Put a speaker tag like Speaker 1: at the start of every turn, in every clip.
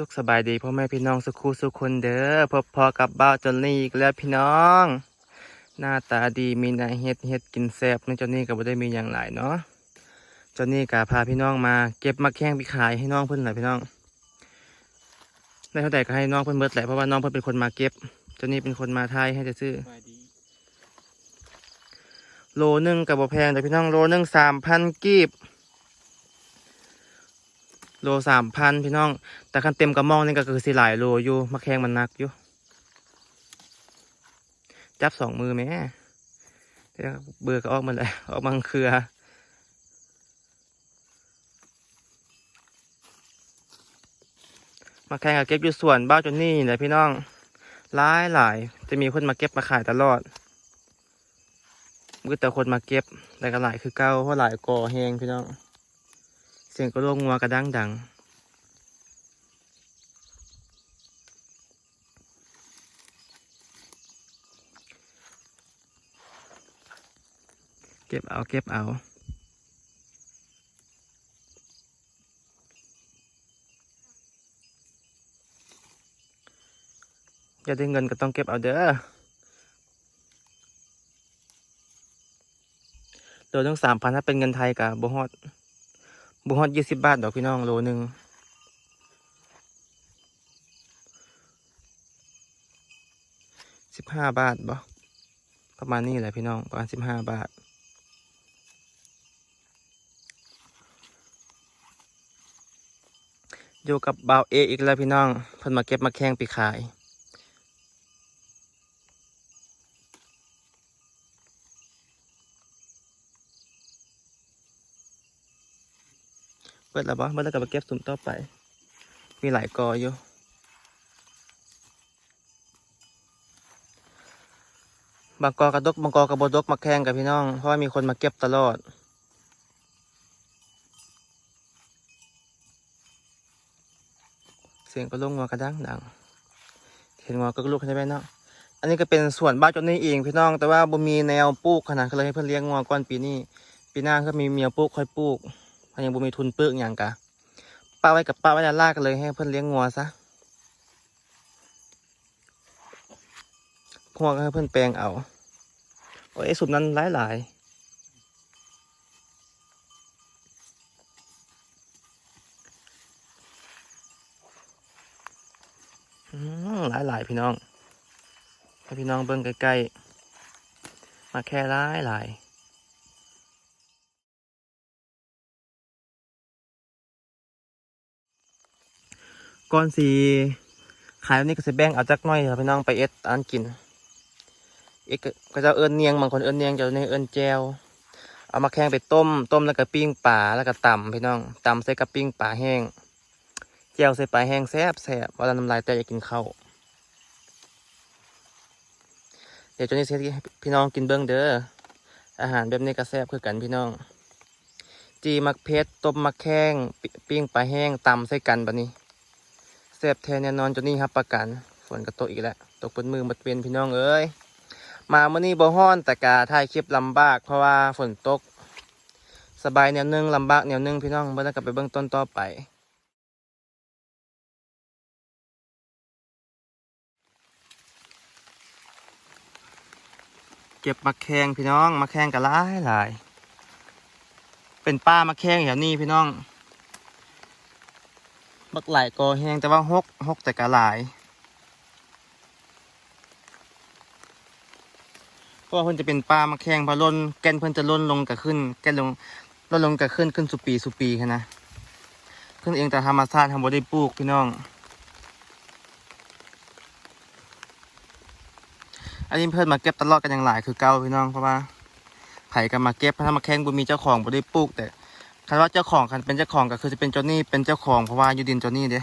Speaker 1: สุขสบายดีพ่อแม่พี่น้องสุขูสุขคนเด้อพบพอกับบ้าวจนนี่อีกแล้วพี่น้อง หน้าตาดีมีนายเฮ็ดเฮ็ดกินแซ่บนี่เจนนี่ก็บ่ได้มีอย่างหลายเนาะเจนนี่ก็พาพี่น้องมา เก็บมาแข้งไปขายให้น้องเพิ่นหน่อยพี่น้องได้เท่าใดก็ให้น้องเพิ่นเบิดแหละเพราะว่าน้องเพิ่นเป็นคนมาเก็บเจนนี่เป็นคนมาทายให้จะซื้อ
Speaker 2: สบายดี
Speaker 1: โลหนึงกับบ่แพงแต่พี่น้องโลหนึงสามพันกีบ โลสามพันพี่น้อง แต่คันเต็มกระมองนี่ก็คือสิหลายโลอยู่มาแขงมันหนักอยู่ จับสองมือแม่เบื่อก็ออกมาเลยออกมาเครือมาแข่งกับเก็บอยู่ส่วนบ้าจนนี่แหละพี่น้องหลายหลายจะมีคนมาเก็บมาขายตลอดมือแต่คนมาเก็บแต่ก็หลายคือเก้าเพราะหลายก่อแหงพี่น้อง เสียงกระโลกงัวกระดังดังเก็บเอาเก็บเอาอย่าได้เงินก็ต้องเก็บเอาเด้อโลตั้งสามพันถ้าเป็นเงินไทยกับบฮอด บ่ฮอดยี่สิบบาทดอกพี่น้องโลหนึ่งสิบห้าบาทบ่ประมาณนี้แหละพี่น้อง ประมาณสิบห้าบาท อยู่กับบ่าวเออีกแล้วพี่น้องเพิ่นมาเก็บมาแข่งไปขาย เปิดแล้วบ่เมื่อแล้วก็ไปเก็บสุ่มต่อไป มีหลายกออยู่บางกอกระดกบางกอกระบดกมาแข่งกับพี่น้อง เพราะว่ามีคนมาเก็บตลอด เสียงก็ลุงงัวกระดังดังเห็นงัวก็ลูกใช่ไหมเนาะอันนี้ก็เป็นส่วนบ้านจนนี่เองพี่น้อง แต่ว่าบ่มีแนวปลูกขนาดก็เลยให้เพื่อนเลี้ยงงัวก่อนปีนี้ ปีหน้าก็มีเมียปลูกค่อยปลูก เพรายังบ่มีทุนปลูกอย่างกะป้าไว้กับป้าไว้ด้านล่างกันเลยให้เพื่อนเลี้ยงงัวซะพวกให้เพื่อนแปลงเอาโอ้ยไอ้สุบนั้นหลายหลายหลายหลายพี่น้องให้พี่น้องเบิ่งใกล้ๆมาแค่หลายหลาย ก่อนสีขายวันนี้ก็จะแบ่งเอาจักหน้อยครับพี่น้องไปเอ็ดอันกิน เอ็กก็จะเอิญเนียงบางคนเอิญเนียงจะเอิญแจวเอามาแข้งไปต้ม ต้มแล้วก็ปิ้งปลาแล้วก็ตำพี่น้องตำใส่กับปิ้งปลาแห้งแจวใส่ปลาแห้งแซ่บแซ่บเวลาน้ำลายแต่อยากกินข้าวเดี๋ยวจนนี้เซตให้พี่น้องกินเบิ้องเด้ออาหารแบบนี้ก็แซ่บคือกันพี่น้อง จีมักเพชรต้มมักแข้งปิ้งปลาแห้งตำใส่กันแบบนี้ ซ่บแท้แน่นอนจนนี้ครับประกันฝนก็ตกอีกแล้วตกเป็นมือมาเป็นพี่น้องเอ้ยมาเมื่อนี้บ่ฮ้อนแต่กาถ่ายคลิปลำบาก เพราะว่าฝนตก สบายแนวหนึงลำบากแนวหนึงพี่น้องเมื่อแล้วกลับไปเบื้องต้นต่อไปเก็บมาแข้งพี่น้องมาแข้งกันหลายหลาย เป็นป้ามาแข้งแถวนี้พี่น้อง บักหลายกอแห้งแต่ว่าหกหกแต่กะหลายเพราะว่าเพิ่นจะเป็นปลามาแข่งพอล้นแกนเพิ่นจะล้นลงกับขึ้น แกนลงล้นลงกับขึ้นขึ้นสุปีสุปีค่ะนะขึ้นเองแต่ธรรมชาติทำบ่ได้ปลูกพี่น้อง อันนี้เพิ่นมาเก็บตลอดกันอย่างหลายคือเก่าพี่น้องเพราะว่าไผ่ก็มาเก็บถ้ามาแข่งบ่มีเจ้าของบ่ได้ปลูกแต่ คันว่าเจ้าของคันเป็นเจ้าของก็คือจะเป็นจ้านี่เป็นเจ้าของเพราะว่าอยู่ดินจ้านี่เด้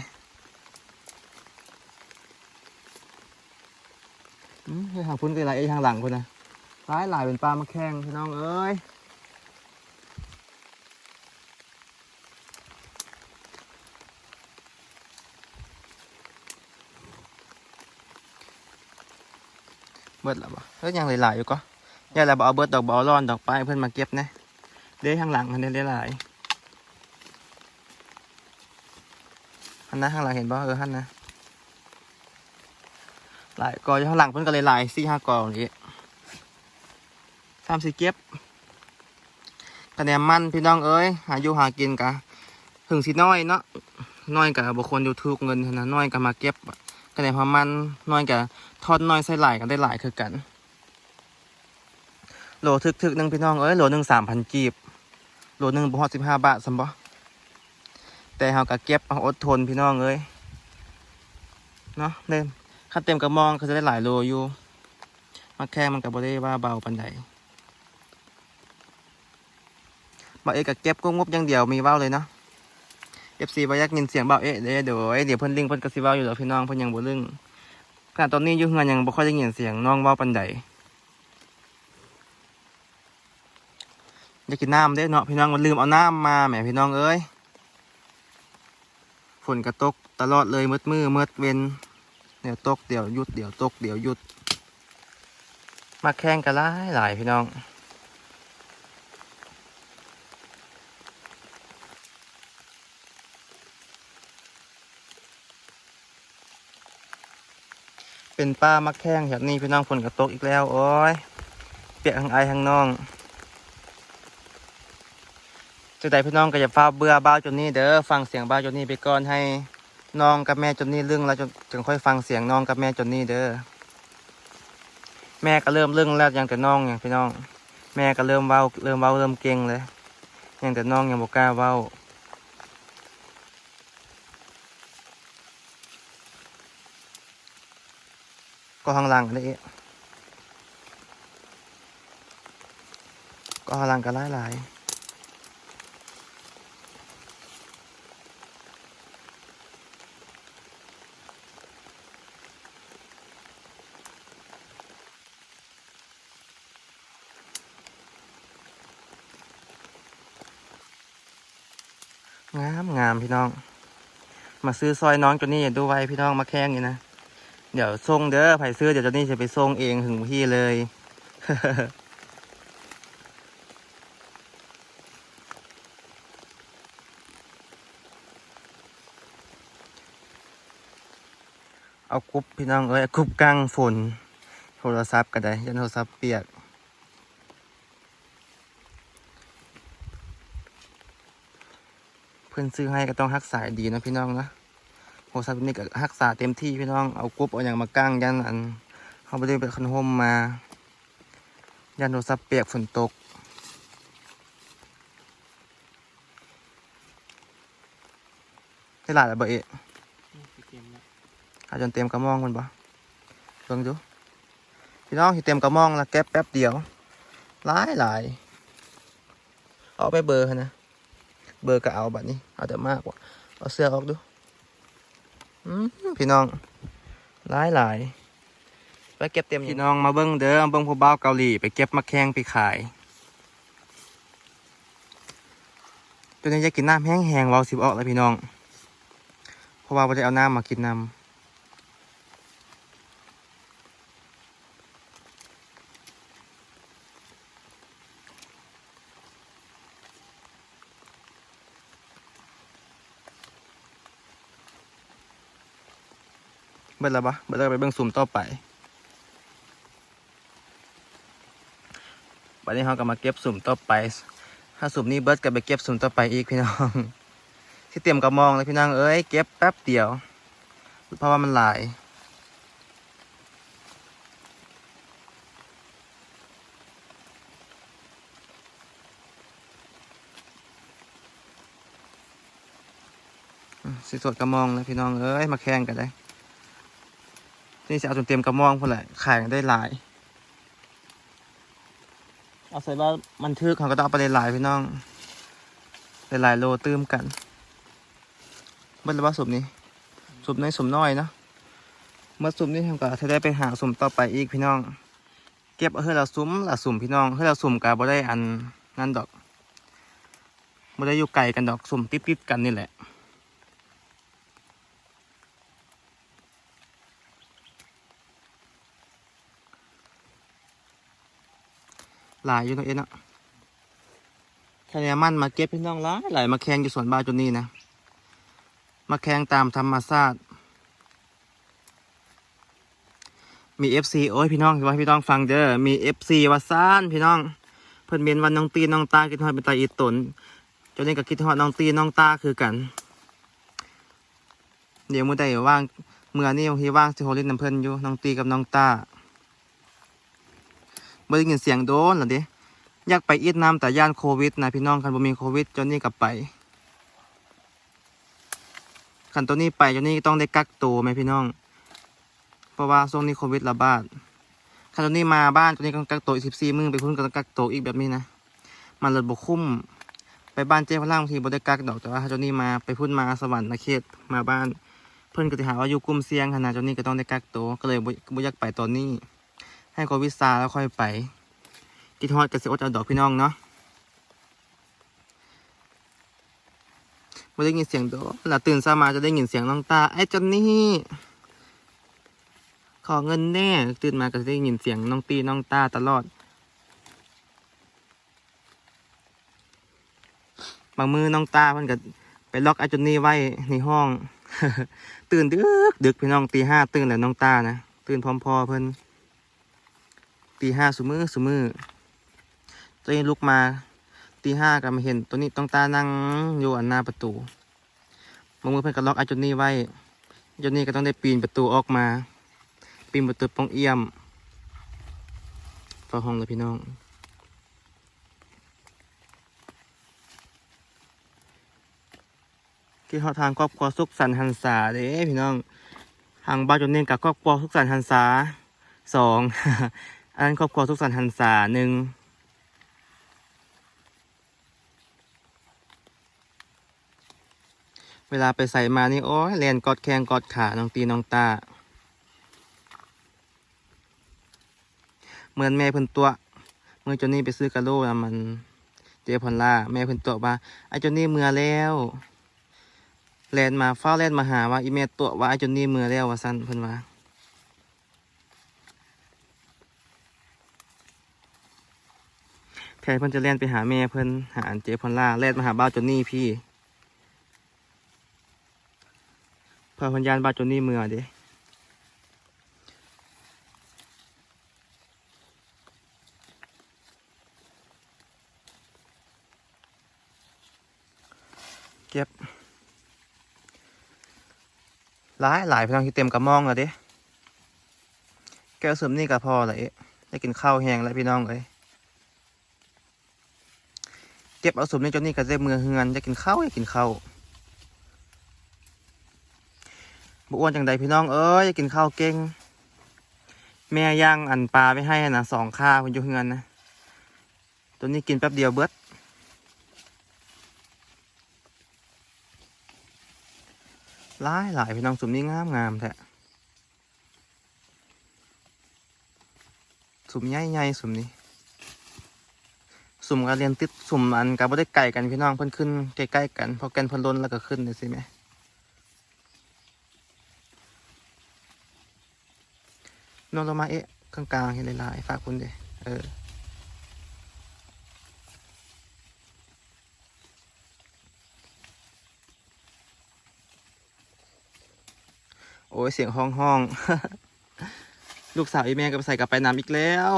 Speaker 1: อืมทางพุ่นก็หลายไอ้ทางหลังพุ่นนะหลายหลายเป็นปลามาแข้งพี่น้องเอ้ยเบิดแล้วบ่เฮ้ยยังหลายๆอยู่ก็ย่าแล้วบ่เอาเบิดดอกบ่เอาร้อนดอกไปเพิ่อนมาเก็บนะเด้ข้างหลังมันได้หลายๆ หันนะข้างหลังเห็นบ่เออหันนะหลายกออยู่ข้างหลังเพิ่นก็เลยหลายสี่ห้ากออย่างนี้สามสี่เก็บคะแนนมันพี่น้องเอ้ยหาอยู่หากินกะถึงสิน้อยเนาะน้อยกะบุคคลอยู่ทุกเงินนะน้อยกะมาเก็บคะแนนพอมันน้อยกะทอดน้อยใส่หลายกันได้หลายคือกัน โหลทึกๆหนึ่งพี่น้องเอ้ยโหลหนึ่งสามพันกีบโหลหนึ่งบ่ฮอสิบห้าบาทสมบ่ แต่เฮาก็เก็บเอาอดทนพี่น้องเอ้ยเนาะเล่มคันเต็มกระมองก็จะได้หลายโลอยู่มาแค่มันก็บ่ได้ว่าเบาปานใดบ่เอกก็เก็บก็งบอย่างเดียวมีเว้าเลยเนาะ FC บ่อยากยินเสียงเบาเอ๊ะเด้อเดี๋ยวเอ้เดี๋ยวเพิ่นลิงเพิ่นก็สิเว้าอยู่แล้วพี่น้องเพิ่นยังบ่ลึงขณะตอนนี้ยู่เฮือนยังบ่ค่อยได้ยินเสียงน้องเว้าปานใดอยากกินน้ำเด้เนาะพี่น้องมันลืมเอาน้ำมาแหมพี่น้องเอ้ย ฝนกระตกตลอดเลยมืดมือมืดเวนเดี๋ยวตกเดี๋ยวหยุดเดี๋ยวตกเดี๋ยวหยุด มาแข่งกันหลายหลายพี่น้องเป็นป้ามักแข้งแบบนี้พี่น้องฝนกระตกอีกแล้ว โอ้ย เปียกทั้งไอทั้งน้อง จุดใดพี่น้องก็อย่าฟ้าเบื่อบ้าจนนี่เด้อฟังเสียงบ้าจนนี่ไปก่อนให้น้องกับแม่จนนี่เรื่องแล้วจนจึงค่อยฟังเสียงน้องกับแม่จนนี่เด้อแม่ก็เริ่มเรื่องแล้วยังแต่น้องอย่างพี่น้อง แม่ก็เริ่มเว้าเริ่มเว้าเริ่มเก่งเลยยังแต่น้องยังบ่กล้าเว้าก็ข้างหลังกันเลยก็ข้างหลังกันหลายหลายๆ งามงาม พี่น้อง มาซื้อซอยน้องจนนี่อย่าดูไว้พี่น้องมาแข่งอยู่นะเดี๋ยวส่งเด้อไผ่ซื้อเดี๋ยวจนนี่จะไปส่งเองถึงที่เลยเอากรุ๊ปพี่น้องเอ้ยเอากรุ๊ปกลางฝนโทรศัพท์ก็ได้ยันโทรศัพท์เปียก พื่อนซื้อให้ก็ต้องรักษาดีนะพี่น้องนะโหสัตว์นี่ก็รักษาเต็มที่พี่น้องเอากรุ๊ปเอาอย่างมากั้งยันอันเขาไม่ได้เป็นคันห่มมา ยันโทรศัพท์เปียกฝนตกได้หลายแล้วเบอเอะอาจนเต็มกระมองมันบ่เบิ่งดูพี่น้องที่เต็มกระมองแล้วแก๊บแป๊บเดียวหลายหลายเอาไปเบอร์นะ เบอร์ก็เอาบัดนี้ เอาแต่มากกว่า เอาเสื้อออกดูพี่น้องหลายหลายไปเก็บเต็มพี่น้องมาเบิ้งเด้อเบิ้งผู้บ่าวเกาหลีไปเก็บมาแข้งไปขายตัวนี้จะกินน้ำแห้งๆเราสิบออกแล้วพี่น้อง เพราะว่าเราจะเอาน้ำมากินน้ำ บิดแล้วปะเบิดแล้วไปเบิ้งสุ่มต่อไปวันนี้เราก็มาเก็บสุ่มต่อไป ถ้าสุ่มนี้เบิร์ดก็ไปเก็บสุ่มต่อไปอีกพี่น้อง ที่เตรียมกระมองเลยพี่น้องเอ้ยเก็บแป๊บเดียว เพราะว่ามันหลาย สิสวดกระมองเลยพี่น้องเอ้ยมาแข่งกันได้ นี่จะเอาจนเต็มกระมองพุ่นแหละขายกันได้หลาย เอาใส่ว่ามันทึกเขาก็ต้องเอาไปหลายพี่น้องหลายโลตื้มกันเมื่อว่าสุมนี้สุมน้อยสุมน้อยเนาะเมื่อสุมนี้ทำก็จะได้ไปหาสุมต่อไปอีกพี่น้อง เก็บเฮ้ยเราสุมละสุมพี่น้องเฮ้ยเราสุมกับบ่ได้อันนั่นดอกบ่ได้อยู่ไกลกันดอกสุมติดๆกันนี่แหละ หลายอยู่เนาะเอ็นเนาะแค่นี้มันมาเก็บพี่น้องหลายหลายมาแข่งอยู่สวนบาจนนี่นะ มาแข่งตามธรรมชาติมีเอฟซีโอ้ยพี่น้องว่าพี่น้องฟังเด้อมีเอฟซีว่าซ่านพี่น้อง เพิ่นเมียนวันน้องตีน้องตาคิดฮอดเป็นตาอีตนจนนี้ก็คิดฮอดน้องตีน้องตาคือกัน เดี๋ยวมื้อใดว่างเมื่อนี้ที่ว่างสิโหเล่นน้ำเพิ่นอยู่น้องตีกับน้องตา บ่ได้ยินเสียงโดนหรอเด้อยากไปเวียดนามแต่ย่านโควิดนะพี่น้องคันบ่มีโควิดเจนนี้ก็ไปคันตัวนี้ไปเจนนี้ต้องได้กักตัวไหมพี่น้อง เพราะว่าช่วงนี้โควิดระบาดคันตัวนี้มาบ้านตัวนี้ก็กักตัวอีกสิบสี่มื้อไปพุ่นก็ต้องกักตัวอีกแบบนี้นะมันเลยบกคุ้มไปบ้านเจ้พลังบางทีบ่ได้กักดอกแต่ว่าเจ้านี้มาไปพุ่นมาสวรรค์นะเขตมาบ้าน เพื่อนก็จะหาว่าอยู่กลุ่มเสี่ยงขนาดเจ้านี้ก็ต้องได้กักตัวก็เลยบ่บ่อยากไปตอนนี้ ให้โควิซาแล้วค่อยไปกินฮอดกับสิอดเอาดอกพี่น้องเนาะบ่ได้ยินเสียงดอกเวลาตื่นเช้ามาจะได้ยินเสียงน้องตาไอ้เจนนี่ขอเงินแน่ ตื่นมาก็จะได้ยินเสียงน้องตีน้องตาตลอดบางมือน้องตาเพิ่นก็ไปล็อกไอ้จนนี่ไว้ในห้อง ตื่นดึกดึกพี่น้องตีห้าตื่นแล้วน้องตานะ ตื่นพร้อมพ่อเพิ่น ตีห้าสุมือสุมือตัวเองลุกมาตีห้าก็มาเห็น ตัวนี้ต้องตานั่งอยู่อันหน้าประตูบางมือเพิ่อนก็ล็อกไอ้จนนี่ไว้ไอ้จนนี่ก็ต้องได้ปีนประตูออกมา ปีนประตูปองเอี่ยมเฝ้าห้องเลยพี่น้องที่เขาทางครอบครัวสุขสันต์หันษาเด้พี่น้องทางบ้านจนเน่นกับครอบครัวสุขสันต์หันษาสอง อันครอบครัวสุขสันต์หันษาหนึ่งเวลาไปใส่มานี่โอ้ยเรียนกอดแขงกอดขา น้องตีน้องตา เหมือนแม่เพิ่นตัว เมื่อจนนี่ไปซื้อกะโลนะมันเจพอนล่าแม่เพิ่นตัวว่าไอ้จนนี่เมื่อแล้วแลนมาเฝ้าแลนมาหาว่าอีเมลตัวว่าไอ้จนนี่เมื่อแล้วว่าสั้นเพิ่นว่า แทนเพิ่นจะแล่นไปหาแม่เพิ่นหาอันเจพอนล่าแล่นมาหาบ้าจนนี่พี่เพื่อพันยานบ้าจนนี่เมื่อเด้เก็บหลายหลายพี่องที่เต็มกระมองแล้วเด้แก้วซึมนี่ก็พอเลยได้กินข้าวแห้งแล้วพี่น้องเอ้ย เก็บเอาสมนี่จนนี่ก็ได้มือเฮือนจะกินข้าวอยากกินข้าวบุอ้วนจังใดพี่น้องเอ้ยอยากกินข้าวเก่งแม่ย่างอันปลาไปให้นะสองข้าคุณอยู่เฮือนนะตัวนี้กินแป๊บเดียวเบิดหลายหลายพี่น้องสุมนี่งามงามแท้สุมใหญ่ใหญ่สุมนี้ สุ่มการเรียนติดสุ่มอันกับบ่ได้ไก่กันพี่น้องเพิ่นขึ้นใกล้ๆกันพอแกนเพิ่นล้นแล้วก็ขึ้นเลยสิแม่นอนลงมาเอ๊ะกลางๆเห็นหลายๆฝากคุณเด้เออโอ้ยเสียงห้องห้อง ลูกสาวอีแม่ก็ใส่กลับไปน้ำอีกแล้ว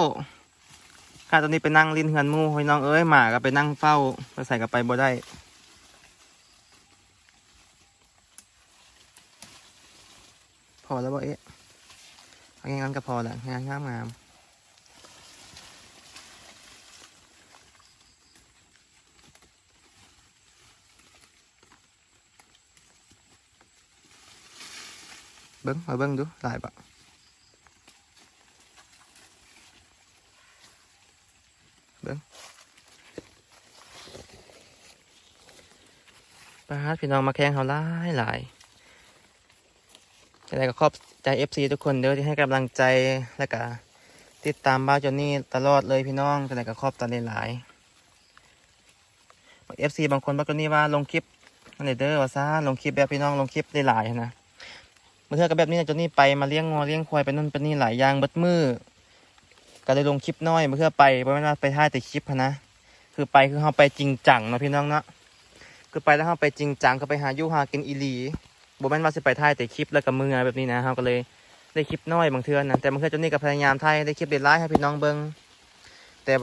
Speaker 1: ข้าตอนนี้ไปนั่งลินเฮือนมู่ห้ยน้องเอ้ยหมาก็ไปนั่งเฝ้าไปใส่กับไปบ่ได้พอแล้วบ่เอ๊ะเอางั้นก็พอละงานงามงามเบิ้งมาเบิ้งดูหลายปะเบิ้งป้าด พี่น้องมาแข่งเขาหลายหลายอะไรก็ขอบใจ FC ทุกคนเด้อที่ให้กำลังใจและก็ติดตามบ้าจนนี่ตลอดเลยพี่น้องแต่ก็ขอบตาหลายๆ FC บางคนบ้าจนนี่ว่าลงคลิปนั่นเด้อว่าซะลงคลิปแบบพี่น้องลงคลิปหลายๆนะเมื่อเทอกับแบบนี้นะจนนี่ไปมาเลี้ยงงอเลี้ยงควายไปนู่นไปนี่หลายอย่างเบิดมือก็เลยลงคลิปน้อยเมื่อเทอไปเพราะว่าไปท่ายแต่คลิปนนะคือไปคือเขาไปจริงจังเนาะพี่น้องเนาะ คือไปแล้วเขาไปจริงจังก็ไปหายู่หากินอีลีบ่แม่นว่าสิไปถ่ายแต่คลิปแล้วก็มือแบบนี้นะเฮาก็เลยได้คลิปน้อยบางเทือนนะแต่บางเทื่อจนนี่ก็พยายามถ่ายได้คลิปเด็ดร้ายให้พี่น้องเบิงแต่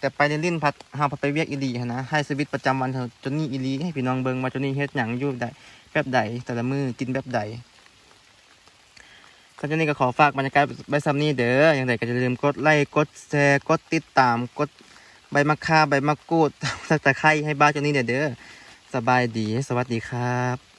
Speaker 1: แต่ไปเรียนลิ้นพัดเฮาพัดไปเวียกอีลีนะให้ชีวิตประจำวันเฮาจนนี่อีลีให้พี่น้องเบิงว่าจนนี่เฮ็ดหยังยู่ได้แบบใดแต่ละมือกินแบบใดก็จนนี่ก็ขอฝากบรรยากาศไว้ซ้ำนี้เด้ออย่างไรก็อย่าลืมกดไลค์กดแชร์กดติดตามกดใบมะข่าใบมะกรูดสักตะไคร้ให้บ้านจนนี่เด้อ สบายดี สวัสดีครับ